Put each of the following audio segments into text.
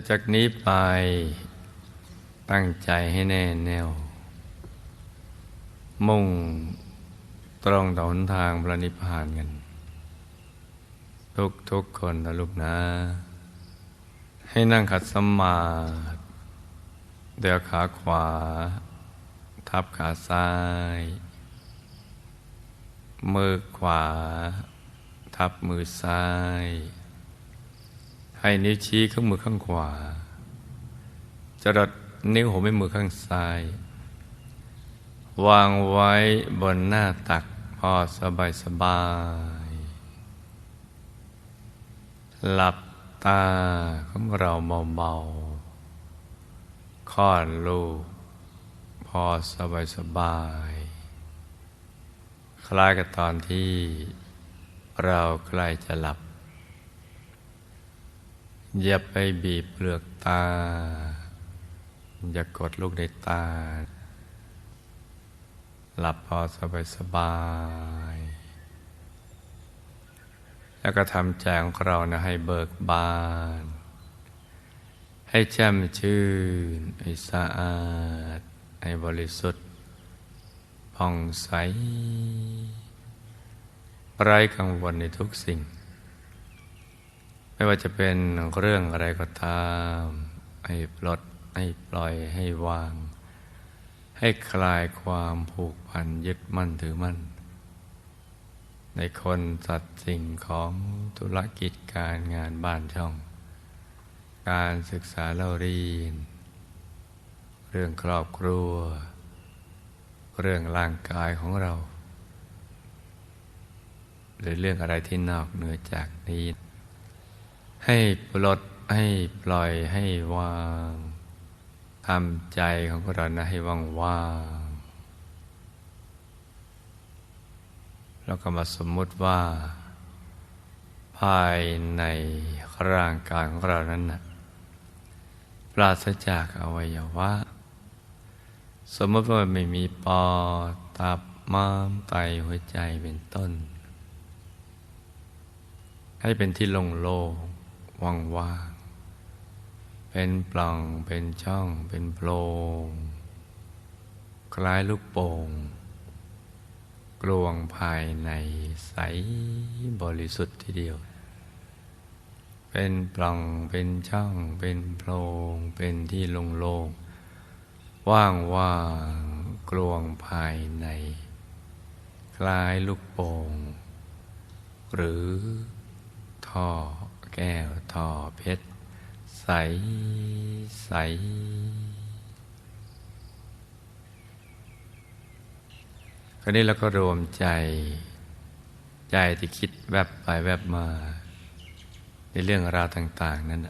ต่จากนี้ไปตั้งใจให้แน่แน่ว มุ่งตรงต่อหนทางพระนิพพานกัน ทุกทุกคนนะลูกนะ ให้นั่งขัดสมาธิเดี๋ยวขาขวา ทับขาซ้าย มือขวา ทับมือซ้าย ให้นิ้วชี้ข้างมือข้างขวาจะดัดนิ้วหัวแม่มือข้างซ้าย วางไว้บนหน้าตักพอสบายสบาย หลับตาของเราเบาๆคลอดลูก พอสบายสบาย คล้ายกับตอนที่เราใกล้จะหลับ อย่าไปบีบเปลือกตา อย่ากดลูกในตา หลับพอสบายสบาย แล้วก็ทำใจของเรานะให้เบิกบาน ให้แจ่มชื่น ให้สะอาด ให้บริสุทธิ์ผ่องใส ไร้กังวลในทุกสิ่ง ไม่ว่าจะเป็นเรื่องอะไรก็ตาม ให้ปลดให้ปล่อยให้วาง ให้คลายความผูกพันยึดมั่นถือมั่น ในคนสัตว์สิ่งของธุรกิจการงานบ้านช่อง การศึกษาเล่าเรียน เรื่องครอบครัว เรื่องร่างกายของเรา หรือเรื่องอะไรที่นอกเหนือจากนี้ ให้ปลดให้ปล่อยให้วางทำใจของเรานะให้ว่างว่างแล้วก็มาสมมุติว่า ภายในร่างกายของเรานั้นนะปราศจากอวัยวะ สมมติว่าไม่มีปอดตับม้ามไตหัวใจเป็นต้น ให้เป็นที่โล่ง ว่างๆ เป็นปล่อง เป็นช่อง เป็นโพรงคล้ายลูกโป่ง กลวงภายในใสบริสุทธิ์ทีเดียว เป็นปล่อง เป็นช่อง เป็นโพรง เป็นที่โล่งๆ ว่างว่างกลวงภายใน คล้ายลูกโป่ง หรือท่อ แก้วท่อเพชร ใส ใส คราวนี้เราก็รวมใจ ใจที่คิดแวบไปแวบมา ในเรื่องราวต่าง ๆ นั้น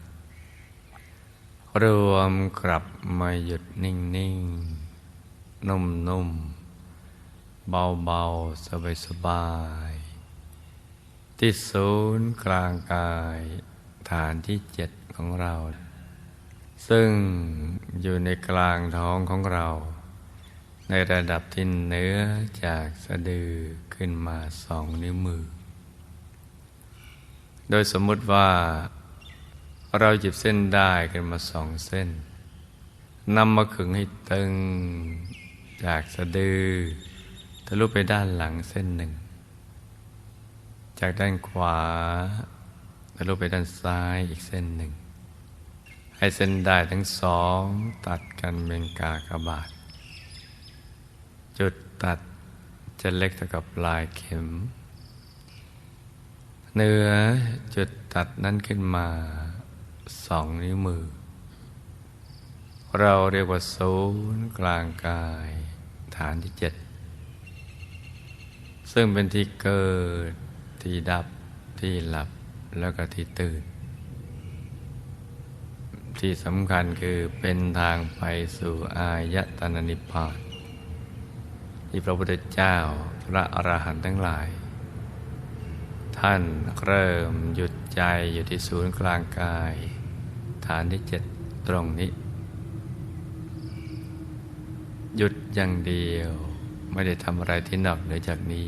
รวมกลับมาหยุดนิ่งๆนุ่มๆเบาๆสบายๆ ที่ศูนย์กลางกายฐานที่เจ็ดของเรา ซึ่งอยู่ในกลางท้องของเรา ในระดับที่เนื้อจากสะดือขึ้นมาสองนิ้วมือ โดยสมมุติว่าเราหยิบเส้นได้ขึ้นมาสองเส้นนำมาขึงให้ตึงจากสะดือทะลุไปด้านหลังเส้นหนึ่ง จากด้านขวาทะลุไปด้านซ้ายอีกเส้นหนึ่ง ให้เส้นได้ทั้งสองตัดกันเป็นกากบาท จุดตัดจะเล็กเท่ากับปลายเข็มเนื้อจุดตัดนั้นขึ้นมาสองนิ้วมือ เราเรียกว่าศูนย์กลางกาย ฐานที่เจ็ดซึ่งเป็นที่เกิด ที่ดับที่หลับแล้วก็ที่ตื่น ที่สำคัญคือเป็นทางไปสู่อายตนะนิพพานที่พระพุทธเจ้าพระอรหันต์ทั้งหลาย ท่านเริ่มหยุดใจอยู่ที่ศูนย์กลางกาย ฐานที่เจ็ดตรงนี้ หยุดอย่างเดียวไม่ได้ทำอะไรที่นอกเหนือจากนี้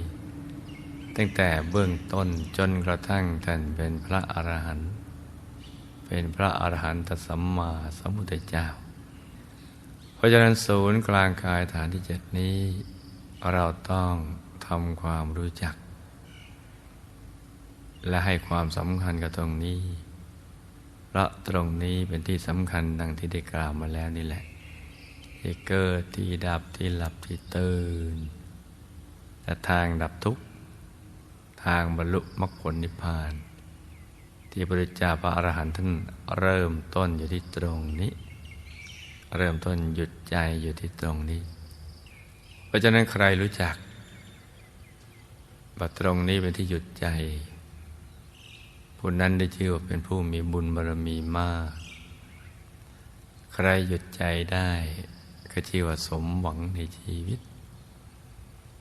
ตั้งแต่เบื้องต้นจนกระทั่งท่านเป็นพระอรหันต์เป็นพระอรหันตสัมมาสัมพุทธเจ้า เพราะฉะนั้นศูนย์กลางกายฐานที่เจ็ดนี้ เราต้องทำความรู้จัก และให้ความสำคัญกับตรงนี้ เพราะตรงนี้เป็นที่สำคัญดังที่ได้กล่าวมาแล้วนี่แหละ ที่เกิดที่ดับที่หลับที่ตื่นและทางดับทุกข์ ทางบรรลุมรรคผลนิพพาน ที่พระเจ้าพระอรหันต์ท่านเริ่มต้นอยู่ที่ตรงนี้ เริ่มต้นหยุดใจอยู่ที่ตรงนี้ เพราะฉะนั้นใครรู้จักว่าตรงนี้เป็นที่หยุดใจผู้นั้นได้ชื่อว่าเป็นผู้มีบุญบารมีมาก ใครหยุดใจได้ก็ชื่อว่าสมหวังในชีวิต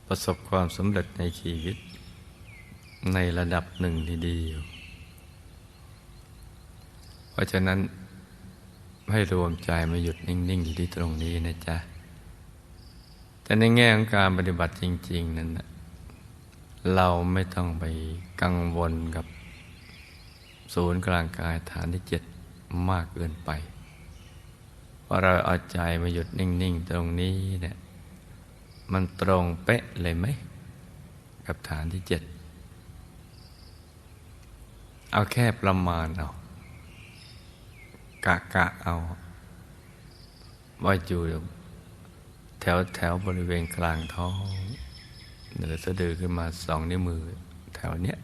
ประสบความสำเร็จในชีวิต ในระดับหนึ่งทีเดีอยวเพราะฉะนั้นให้รวมใจมาหยุดนิ่ง ๆ อยู่ที่ตรงนี้นะจ๊ะ แต่ในแง่ของการปฏิบัติจริง ๆ นั้นเราไม่ต้องไปกังวลกับศูนย์กลางกายฐานที่เจ็ดมากเกินไปเพราะเราเอาใจมาหยุดนิ่ง ๆ ตรงนี้เนี่ยมันตรงเป๊ะเลยไหม กับฐานที่เจ็ด เอาแค่ประมาณเอากะกะเอา ว่าอยู่แถวแถวบริเวณกลางท้อง เหนือสะดือขึ้นมาสองนิ้วมือ แถวเนี้ย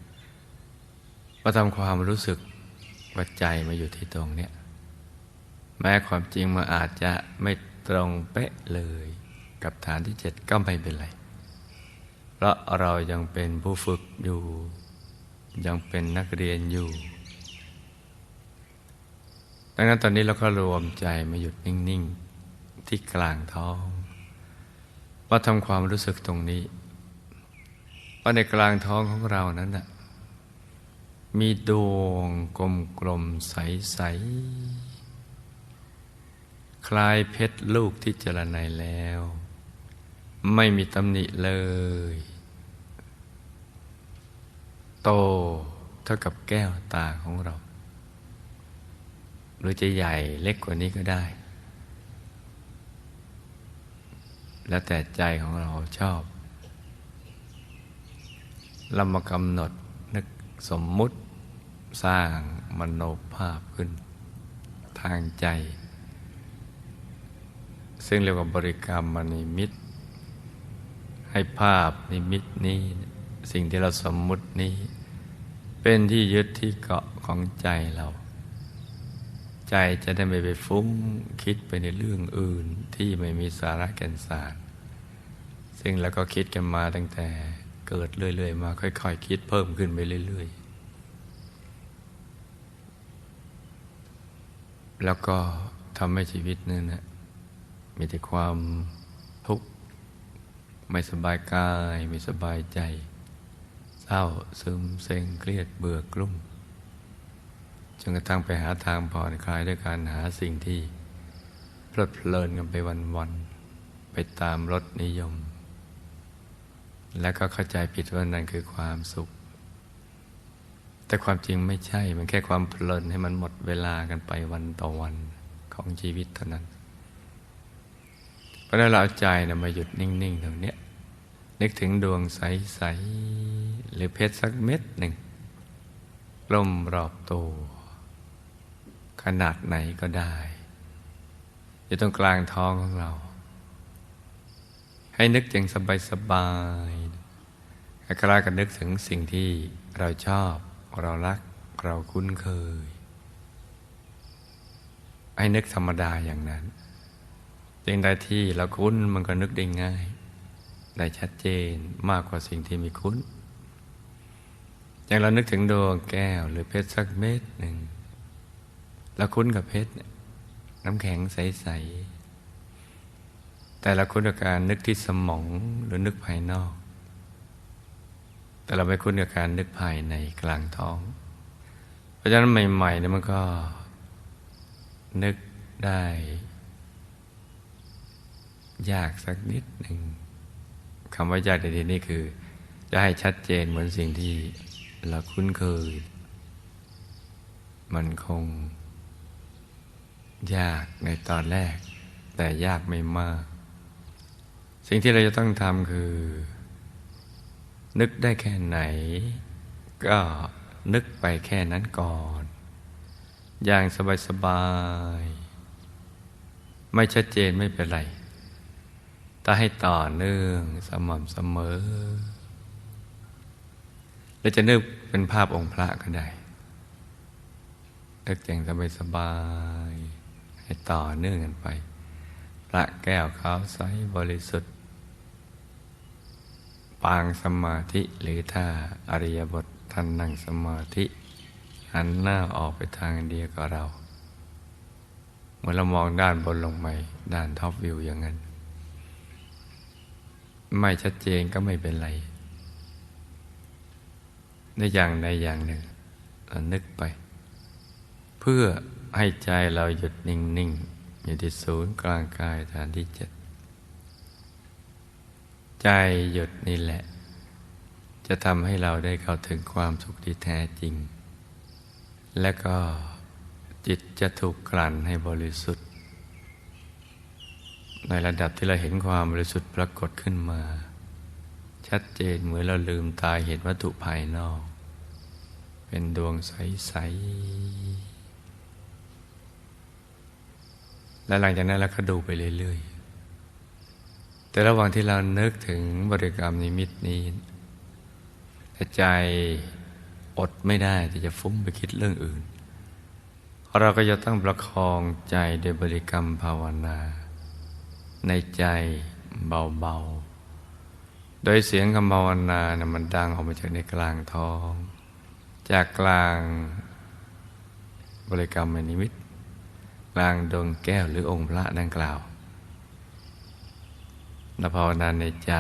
มาทำความรู้สึกว่าใจมาอยู่ที่ตรงเนี้ยแม้ความจริงมันอาจจะไม่ตรงเป๊ะเลย กับฐานที่เจ็ดก็ไม่เป็นไร เพราะเรายังเป็นผู้ฝึกอยู่ ยังเป็นนักเรียนอยู่ ดังนั้นตอนนี้เราก็รวมใจมาหยุดนิ่ง ๆ ที่กลางท้องว่าทำความรู้สึกตรงนี้ ว่าในกลางท้องของเรานั้นนะมีดวงกลมกลมใสใสคล้ายเพชรลูกที่เจรไนแล้ว ไม่มีตำหนิเลย โตเท่ากับแก้วตาของเรา หรือจะใหญ่เล็กกว่านี้ก็ได้ แล้วแต่ใจของเราชอบเรามากำหนดนึกสมมุติสร้างมโนภาพขึ้น ทางใจ ซึ่งเรียกว่าบริกรรมมนิมิต ให้ภาพนิมิตนี้ สิ่งที่เราสมมุตินี้ เป็นที่ยึดที่เกาะของใจเรา ใจจะได้ไม่ไปฟุ้งคิดไปในเรื่องอื่นที่ไม่มีสาระแก่นสาร ซึ่งเราก็คิดกันมาตั้งแต่เกิดเรื่อย ๆ มาค่อยๆคคิดเพิ่มขึ้นไปเรื่อย ๆ แล้วก็ทำให้ชีวิตนั่นนะมีแต่ความทุกข์ไม่สบายกาย ไม่สบายใจ เศร้าซึมเซ็งเครียดเบื่อกลุ้มจนกระทั่งไปหาทางผ่อนคลายด้วยการหาสิ่งที่เพลิดเพลินกันไปวันๆไปตามรสนิยม แล้วก็เข้าใจผิดว่านั่นคือความสุข แต่ความจริงไม่ใช่ มันแค่ความเพลินให้มันหมดเวลากันไปวันต่อวันของชีวิตเท่านั้นเพราะนั้นเราเอาใจนะมาหยุดนิ่งๆตรงนี้ นึกถึงดวงใส ๆ หรือเพชรสักเม็ดหนึ่งกลมรอบตัว ขนาดไหนก็ได้ อยู่ตรงกลางท้องของเรา ให้นึกอย่างสบายสบายคล้ากับนึกถึงสิ่งที่เราชอบ เรารัก เราคุ้นเคย ให้นึกธรรมดาอย่างนั้นสิ่งใดที่เราคุ้นมันก็นึกได้ง่าย ได้ชัดเจนมากกว่าสิ่งที่มีคุ้น อย่างเรานึกถึงดวงแก้วหรือเพชรสักเม็ดหนึ่งเราคุ้นกับเพชรน้ำแข็งใส ๆ แต่ละคุ้นกับการนึกที่สมองหรือนึกภายนอก แต่เราไม่คุ้นกับการนึกภายในกลางท้อง เพราะฉะนั้นใหม่ๆเนี่ยมันก็นึกได้ ยากสักนิดหนึ่ง คำว่ายากในที่นี้คือ จะให้ชัดเจนเหมือนสิ่งที่เราคุ้นเคย มันคง ยากในตอนแรก แต่ยากไม่มาก สิ่งที่เราจะต้องทำคือ นึกได้แค่ไหน ก็นึกไปแค่นั้นก่อน อย่างสบาย ๆ ไม่ชัดเจนไม่เป็นไร แต่ให้ต่อเนื่องสม่ำเสมอ และจะนึกเป็นภาพองค์พระก็ได้นึกอย่างสบายๆให้ต่อเนื่องกันไป พระแก้วขาวใสบริสุทธิ์ ปางสมาธิหรือถ้าอริยบทท่านนั่งสมาธิ หันหน้าออกไปทางเดียวกับเรา เมื่อเรามองด้านบนลงไปด้านท็อปวิวอย่างนั้น ไม่ชัดเจนก็ไม่เป็นไร ในอย่างใดอย่างหนึ่งนึกไป เพื่อให้ใจเราหยุดนิ่ง ๆ อยู่ที่ศูนย์กลางกายฐานที่เจ็ดใจหยุดนี่แหละ จะทำให้เราได้เข้าถึงความสุขที่แท้จริง และก็จิตจะถูกกลั่นให้บริสุทธิ์ ในระดับที่เราเห็นความบริสุทธิ์ปรากฏขึ้นมา ชัดเจนเหมือนเราลืมตาเห็นวัตถุภายนอก เป็นดวงใส ๆ และหลังจากนั้นเราก็ดูไปเรื่อย ๆ แต่ระหว่างที่เรานึกถึงบริกรรมนิมิตนี้ใจอดไม่ได้ที่จะฟุ้งไปคิดเรื่องอื่น เราก็จะต้องประคองใจโดยบริกรรมภาวนา ในใจเบาๆ โดยเสียงคำภาวนานะมันดังออกมาจากในกลางท้อง จากกลางบริกรรมนิมิตกลางดวงแก้วหรือองค์พระดังกล่าวและภาวนาในใจ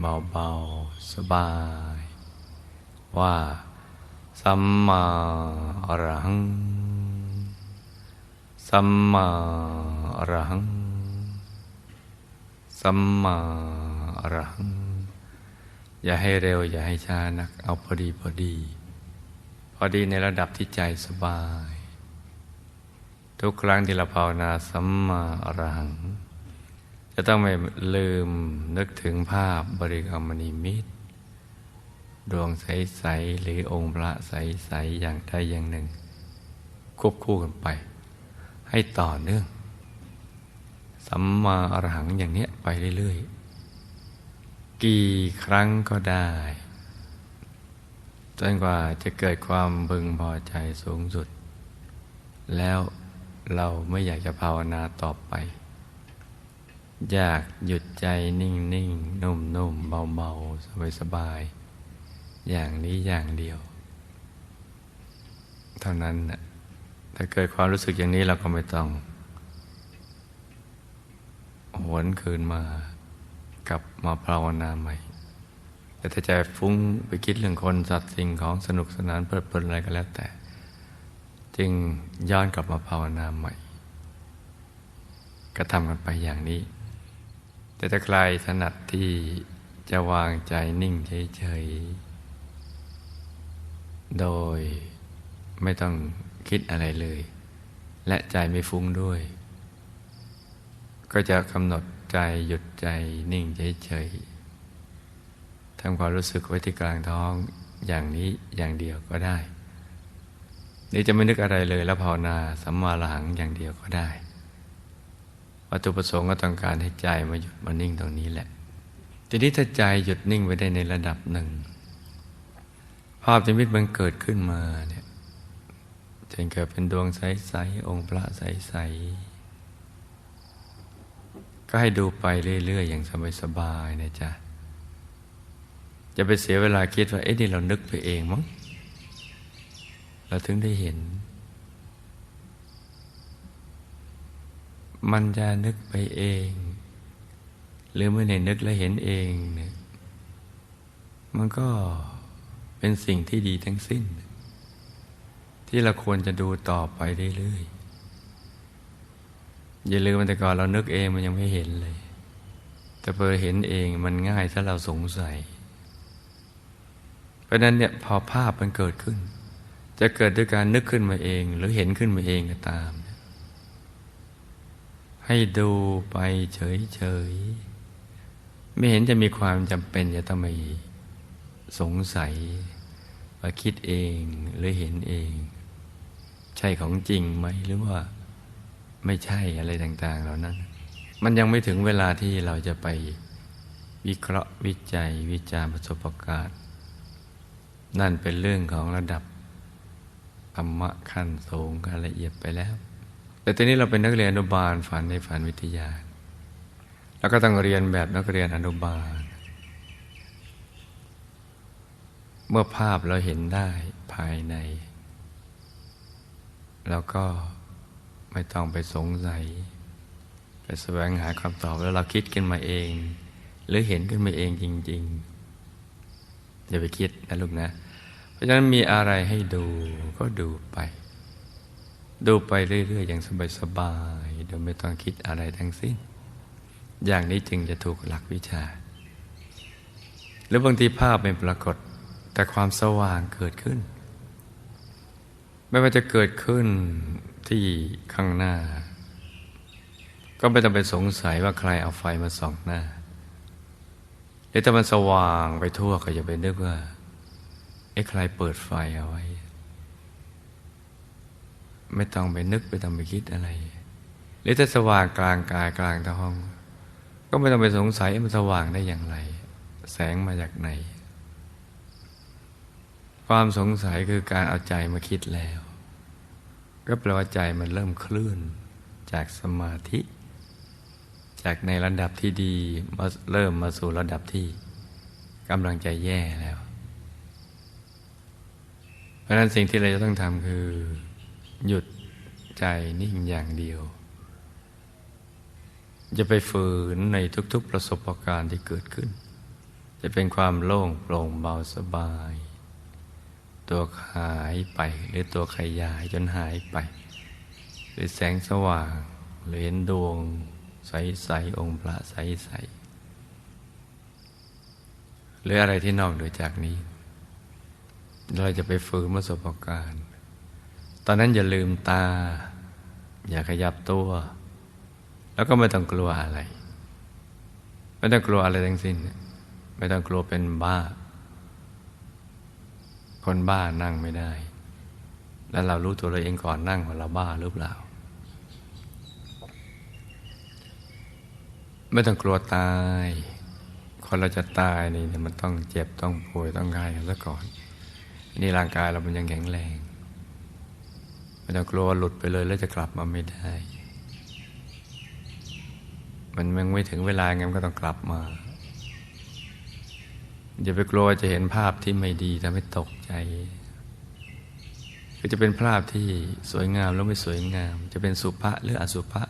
เบาๆ สบาย ว่าสัมมาอรหัง สัมมาอรหัง สัมมาอรหัง อย่าให้เร็ว อย่าให้ช้านัก เอาพอดีพอดี พอดีในระดับที่ใจสบาย ทุกครั้งที่เราภาวนาสัมมาอรหัง จะต้องไม่ลืมนึกถึงภาพบริกรรมนิมิตดวงใส ๆ หรือองค์พระใส ๆ อย่างใดอย่างหนึ่งควบคู่กันไป ให้ต่อเนื่อง สัมมาอรหังอย่างเนี้ยไปเรื่อยๆ กี่ครั้งก็ได้จนกว่าจะเกิดความบึงพอใจสูงสุด แล้วเราไม่อยากจะภาวนาต่อไป อยากหยุดใจนิ่งๆนุ่มๆเบาๆสบายๆอย่างนี้อย่างเดียว เท่านั้นนะถ้าเกิดความรู้สึกอย่างนี้เราก็ไม่ต้อง หวนคืนมากลับมาภาวนาใหม่ แต่ถ้าใจฟุ้งไปคิดเรื่องคนสัตว์สิ่งของสนุกสนานเพลิดเพลินอะไรก็แล้วแต่ จึงย้อนกลับมาภาวนาใหม่ก็ทำกันไปอย่างนี้ แต่ถ้าใครถนัดที่จะวางใจนิ่งเฉยๆ โดยไม่ต้องคิดอะไรเลย และใจไม่ฟุ้งด้วย ก็จะกำหนดใจหยุดใจนิ่งเฉยๆทำความรู้สึกไว้ที่กลางท้องอย่างนี้อย่างเดียวก็ได้ นี่จะไม่นึกอะไรเลยแล้วภาวนาสัมมาหลังอย่างเดียวก็ได้ วัตถุประสงค์ก็ต้องการให้ใจมาหยุดมานิ่งตรงนี้แหละ ทีนี้ถ้าใจหยุดนิ่งไว้ได้ในระดับหนึ่ง ภาพจิมิตมันเกิดขึ้นมาเนี่ยจนเกิดเป็นดวงใส ๆ องค์พระใส ๆ ก็ให้ดูไปเรื่อย ๆ อย่างสบายๆนะจ๊ะ จะไปเสียเวลาคิดว่า เอ๊ะนี่เรานึกไปเองมั้ง เราถึงได้เห็น มันจะนึกไปเอง หรือไม่ได้นึกแล้วเห็นเองเนี่ย มันก็เป็นสิ่งที่ดีทั้งสิ้น ที่เราควรจะดูต่อไปเรื่อยๆ อย่าลืมมันแต่ก่อนเรานึกเองมันยังไม่เห็นเลย แต่พอเห็นเองมันง่ายถ้าเราสงสัย เพราะนั้นเนี่ยพอภาพมันเกิดขึ้น จะเกิดด้วยการนึกขึ้นมาเอง หรือเห็นขึ้นมาเองก็ตาม ให้ดูไปเฉยๆ ไม่เห็นจะมีความจำเป็นจะต้องไปสงสัยว่าคิดเองหรือเห็นเอง ใช่ของจริงไหมหรือว่า ไม่ใช่อะไรต่าง ๆ เหล่านั้น มันยังไม่ถึงเวลาที่เราจะไปวิเคราะห์วิจัยวิจารประสบการณ์นั่นเป็นเรื่องของระดับธรรมะขั้นสูงขั้นละเอียดไปแล้ว แต่ตอนนี้เราเป็นนักเรียนอนุบาลฝันในฝันวิทยา แล้วก็ต้องเรียนแบบนักเรียนอนุบาล เมื่อภาพเราเห็นได้ภายใน แล้วก็ ไม่ต้องไปสงสัย ไปแสวงหาคำตอบแล้วเราคิดขึ้นมาเอง หรือเห็นขึ้นมาเองจริงๆอย่าไปคิดนะลูกนะ เพราะฉะนั้นมีอะไรให้ดูก็ดูไป ดูไปเรื่อยๆอย่างสบายๆโดยไม่ต้องคิดอะไรทั้งสิ้น อย่างนี้จึงจะถูกหลักวิชา หรือบางทีภาพไม่ปรากฏแต่ความสว่างเกิดขึ้น ไม่ว่าจะเกิดขึ้น ที่ข้างหน้า ก็ไม่ต้องไปสงสัยว่าใครเอาไฟมาส่องหน้าหรือถ้ามันสว่างไปทั่วก็อย่าไปนึกว่าไอ้ใครเปิดไฟเอาไว้ ไม่ต้องไปนึกไปต้องไปคิดอะไร หรือถ้าสว่างกลางกายกลางท้อง ก็ไม่ต้องไปสงสัยมันสว่างได้อย่างไร แสงมาจากไหน ความสงสัยคือการเอาใจมาคิดแล้ว ก็แปลว่าใจมันเริ่มเคลื่อนจากสมาธิ จากในระดับที่ดีมาเริ่มมาสู่ระดับที่กำลังใจแย่แล้ว เพราะนั้นสิ่งที่เราจะต้องทำคือ หยุดใจนิ่งอย่างเดียว จะไปฝืนในทุกๆประสบการณ์ที่เกิดขึ้น จะเป็นความโล่งโปร่งเบาสบาย ตัวหายไป หรือตัวขยายจนหายไป หรือแสงสว่างหรือเห็นดวงใสๆองค์พระใสๆหรืออะไรที่นอกเหนือจากนี้ เราจะไปฝืนประสบการณ์ ตอนนั้นอย่าลืมตา อย่าขยับตัว แล้วก็ไม่ต้องกลัวอะไร ไม่ต้องกลัวอะไรทั้งสิ้น ไม่ต้องกลัวเป็นบ้า คนบ้านั่งไม่ได้ แล้วเรารู้ตัวเราเองก่อนนั่งว่าเราบ้าหรือเปล่า ไม่ต้องกลัวตาย คนเราจะตายนี่มันต้องเจ็บต้องป่วยต้องกายกันซะก่อน นี่ร่างกายเรามันยังแข็งแรง ไม่ต้องกลัวหลุดไปเลยแล้วจะกลับมาไม่ได้ มันยังไม่ถึงเวลาไงมันก็ต้องกลับมา อย่าไปกลัวจะเห็นภาพที่ไม่ดีทำให้ตกใจ ก็จะเป็นภาพที่สวยงามแล้วไม่สวยงาม จะเป็นสุภะหรืออสุภะ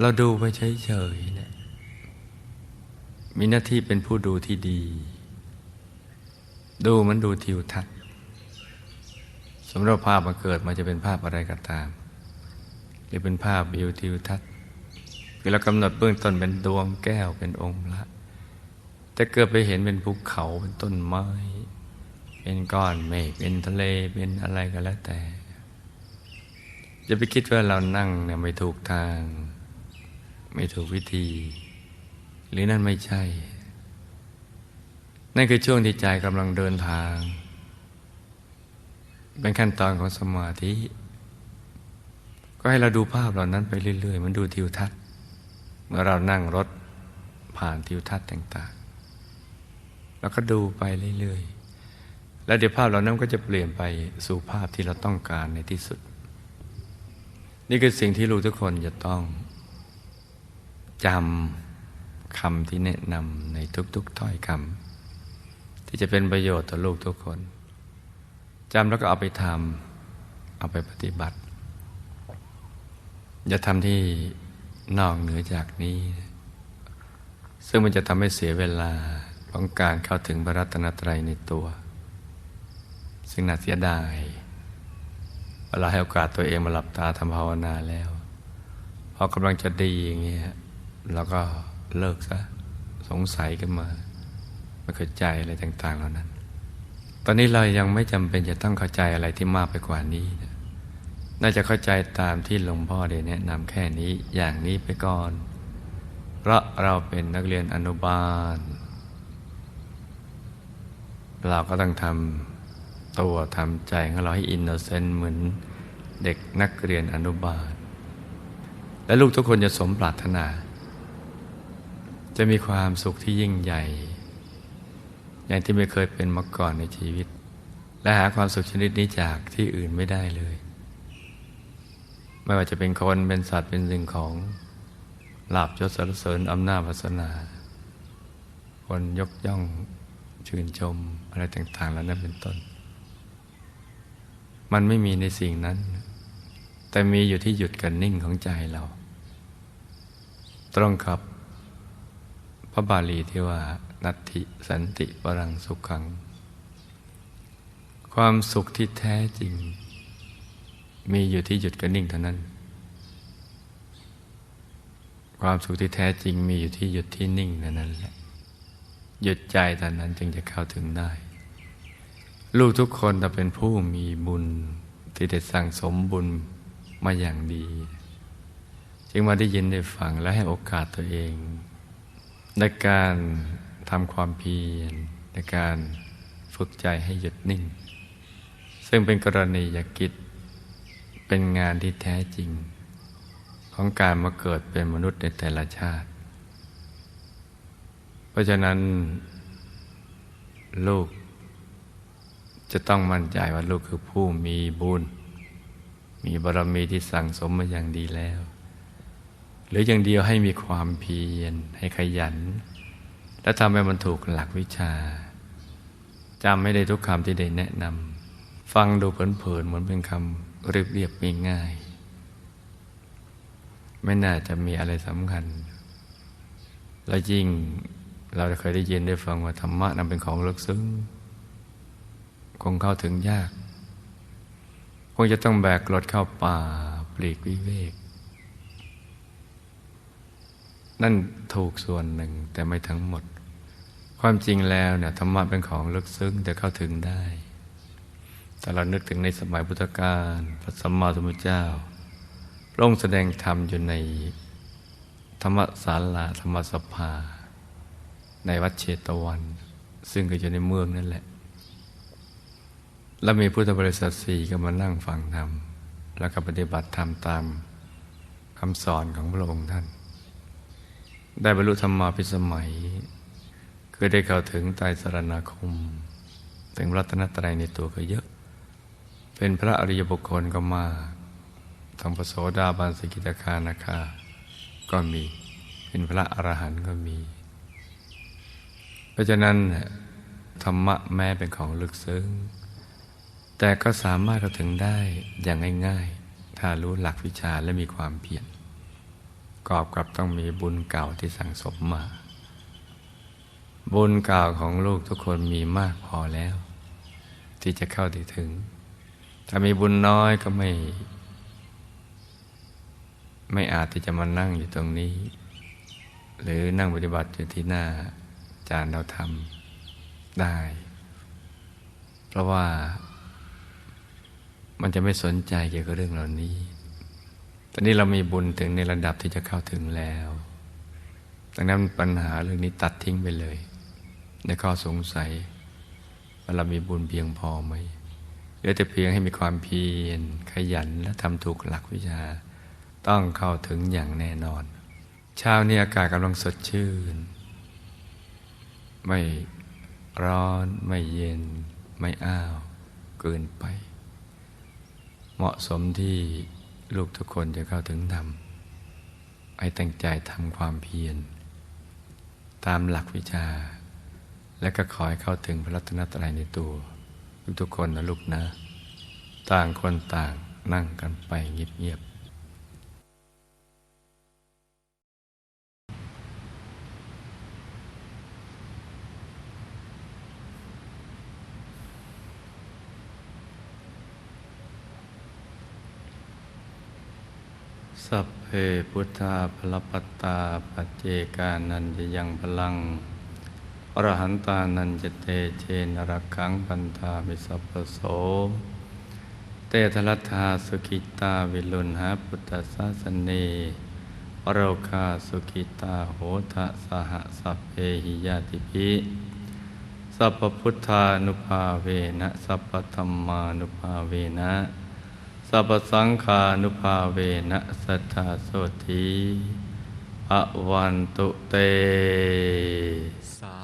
เราดูไปเฉยๆเนี่ยมีหน้าที่เป็นผู้ดูที่ดี ดูมันดูทิวทัศน์สมมติว่าภาพมันเกิดมาจะเป็นภาพอะไรก็ตาม หรือเป็นภาพวิวทิวทัศน์คือเรากำหนดเบื้องต้นเป็นดวงแก้วเป็นองค์พระ แต่เกิดไปเห็นเป็นภูเขาเป็นต้นไม้ เป็นก้อนเมฆเป็นทะเลเป็นอะไรก็แล้วแต่จะไปคิดว่าเรานั่งเนี่ยไม่ถูกทาง ไม่ถูกวิธี หรือนั่นไม่ใช่ นั่นคือช่วงที่ใจกำลังเดินทาง เป็นขั้นตอนของสมาธิ ก็ให้เราดูภาพเหล่านั้นไปเรื่อยๆ มันดูทิวทัศน์ เมื่อเรานั่งรถผ่านทิวทัศน์ต่างๆ แล้วก็ดูไปเรื่อยๆ แล้วเดี๋ยวภาพเหล่านั้นก็จะเปลี่ยนไปสู่ภาพที่เราต้องการในที่สุด นี่คือสิ่งที่ลูกทุกคนจะต้องจำคำที่แนะนำในทุกๆถ้อยคำที่จะเป็นประโยชน์ต่อลูกทุกคนจำแล้วก็เอาไปทำเอาไปปฏิบัติ อย่าทำที่นอกเหนือจากนี้ ซึ่งมันจะทำให้เสียเวลา ของการเข้าถึงพระรัตนตรัยในตัว ซึ่งน่าเสียดายเวลาให้โอกาสตัวเองมาหลับตาทำภาวนาแล้วพอกำลังจะดีอย่างเงี้ยแล้วก็เลิกซะสงสัยกันมาไม่เข้าใจอะไรต่าง ๆ เหล่านั้น ตอนนี้เรายังไม่จำเป็นจะต้องเข้าใจอะไรที่มากไปกว่านี้นะน่าจะเข้าใจตามที่หลวงพ่อได้แนะนำแค่นี้อย่างนี้ไปก่อน เพราะเราเป็นนักเรียนอนุบาล เราก็ต้องทำตัวทำใจของเราให้อินโนเซนต์เหมือนเด็กนักเรียนอนุบาล และลูกทุกคนจะสมปรารถนา จะมีความสุขที่ยิ่งใหญ่ อย่างที่ไม่เคยเป็นมาก่อนในชีวิต และหาความสุขชนิดนี้จากที่อื่นไม่ได้เลย ไม่ว่าจะเป็นคนเป็นสัตว์เป็นสิ่งของลาบยศสรรเสริญอำนาจวาสนา คนยกย่อง ชื่นชมอะไรต่างๆแล้วนั้นเป็นต้น มันไม่มีในสิ่งนั้น แต่มีอยู่ที่หยุดกันนิ่งของใจเรา ตรงกับพระบาลีที่ว่า นัตถิสันติปรังสุขขัง ความสุขที่แท้จริง มีอยู่ที่หยุดกันนิ่งเท่านั้น ความสุขที่แท้จริงมีอยู่ที่หยุดที่นิ่งเท่านั้นแหละ หยุดใจเท่านั้นจึงจะเข้าถึงได้ ลูกทุกคนจะเป็นผู้มีบุญที่ได้สั่งสมบุญมาอย่างดี จึงมาได้ยินได้ฟังและให้โอกาสตัวเอง ในการทำความเพียรในการฝึกใจให้หยุดนิ่ง ซึ่งเป็นกรณียกิจเป็นงานที่แท้จริง ของการมาเกิดเป็นมนุษย์ในแต่ละชาติ เพราะฉะนั้น ลูก จะต้องมั่นใจว่าลูกคือผู้มีบุญ มีบารมีที่สั่งสมมาอย่างดีแล้ว หรืออย่างเดียวให้มีความเพียรให้ขยัน และทำให้มันถูกหลักวิชาจำไม่ได้ทุกคำที่ได้แนะนำฟังดูเผินๆเหมือนเป็นคำเรียบๆง่ายๆไม่น่าจะมีอะไรสำคัญ และยิ่ง เราเคยได้ยินได้ฟังว่าธรรมะนั้นเป็นของลึกซึ้ง คงเข้าถึงยาก คงจะต้องแบกรถเข้าป่าปลีกวิเวก นั่นถูกส่วนหนึ่งแต่ไม่ทั้งหมด ความจริงแล้วเนี่ยธรรมะเป็นของลึกซึ้งแต่เข้าถึงได้ แต่เรานึกถึงในสมัยพุทธกาลพระสัมมาสัมพุทธเจ้าพระองแสดงธรรมอยู่ในธรรมศาลาธรรมสภา ในวัดเชตวัน ซึ่งก็อยู่ในเมืองนั่นแหละ แล้วมีพุทธบริษัทสี่ก็มานั่งฟังธรรม แล้วก็ปฏิบัติธรรมตามคำสอนของพระองค์ท่าน ได้บรรลุธรรมมาภิสมัย คือได้เข้าถึงไตรสรณาคม ถึงรัตนตรัยในตัวก็เยอะ เป็นพระอริยบุคคลก็มากทั้งพระโสดาบันสกิตาคานาคาก็มี เป็นพระอรหันต์ก็มี เพราะฉะนั้นธรรมะแม้เป็นของลึกซึ้ง แต่ก็สามารถเข้าถึงได้อย่างง่ายๆ ถ้ารู้หลักวิชาและมีความเพียรกอบกับต้องมีบุญเก่าที่สั่งสมมา บุญเก่าของลูกทุกคนมีมากพอแล้ว ที่จะเข้าถึง ถ้ามีบุญน้อยก็ไม่ ไม่อาจที่จะมานั่งอยู่ตรงนี้ หรือนั่งปฏิบัติอยู่ที่หน้า จานเราทำได้ เพราะว่ามันจะไม่สนใจเกี่ยวกับเรื่องเหล่านี้ ตอนนี้เรามีบุญถึงในระดับที่จะเข้าถึงแล้ว ดังนั้นปัญหาเรื่องนี้ตัดทิ้งไปเลย ในข้อสงสัยว่าเรามีบุญเพียงพอไหมเหลือแต่เพียงให้มีความเพียรขยันและทำถูกหลักวิชา ต้องเข้าถึงอย่างแน่นอน เช้านี้อากาศกำลังสดชื่น ไม่ร้อนไม่เย็น ไม่อ้าวเกินไป เหมาะสมที่ลูกทุกคนจะเข้าถึงธรรมให้ตั้งใจทำความเพียร ตามหลักวิชา และก็ขอให้เข้าถึงพระรัตนตรัยในตัว ทุกๆคนนะลูกนะ ต่างคนต่างนั่งกันไปเงียบๆ สัพเพพุทธาพลปตตาปัจเจกานันจะยังพลัง อรหันตานันจะเตเชนรักขังปันธามิสัพโส เตทรัตถาสุขิตาวิลุณหาพุทธศาสเนวโรคาสุขิตาโหทะสหสัพเพหิยาติภิสัพพุทธานุภาเวนะสัพพธรรมานุภาเวนะ สัพสังคานุภาเวนะสัทธาโสธีอวันตุเตสา